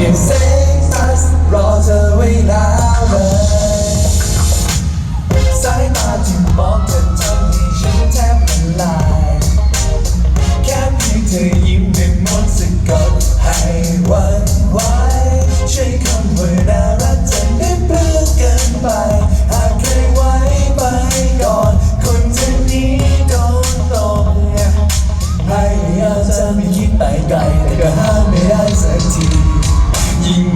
เดี๋ยวเซ็กซัสรอเธอไว้แล้วเลยสายตาที่มองเธอทำให้ฉันแทบละลายแค่เพียงเธอยิ้มเป็นมนต์สะกดให้วันไหวใช้คำว่าน่ารักจะได้เปลือกเกินไปหากเคยไว้ไปก่อนคนเจะนี้โดนตรงพยายามจะไม่คิดไปไกลแต่ก็ห้ามไม่ได้สักที ยิ่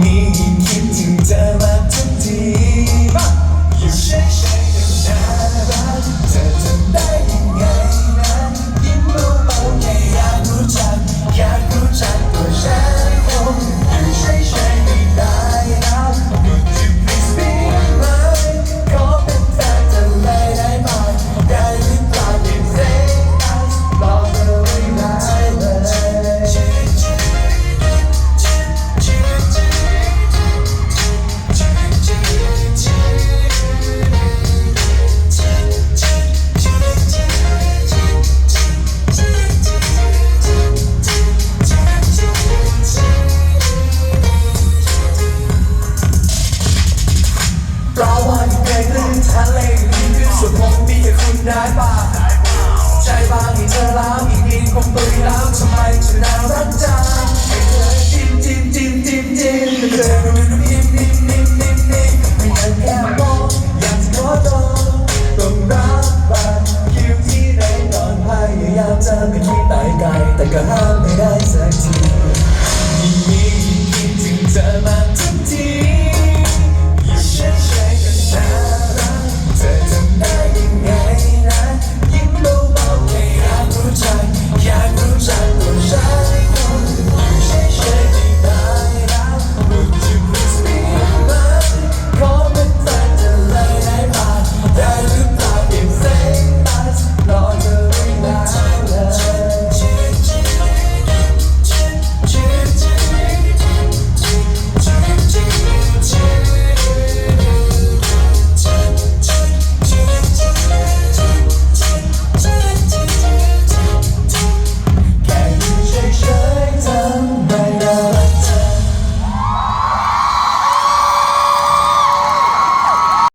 อีกนิดคงตุยแล้วทำไมถึงน่ารักจังไอ้เธอจิ้มจิ้มจิ้มจิ้มจิ้มให้เธอรู้นิ่มนิ่มนิ่มนิ่มนิ่มไม่อยากแค่มองอยากจะขอโทษต้องรักบัดคิวที่ไหนนอนพยายามจะไม่คิดตายไกลแต่ก็ห้ามไม่ได้สักที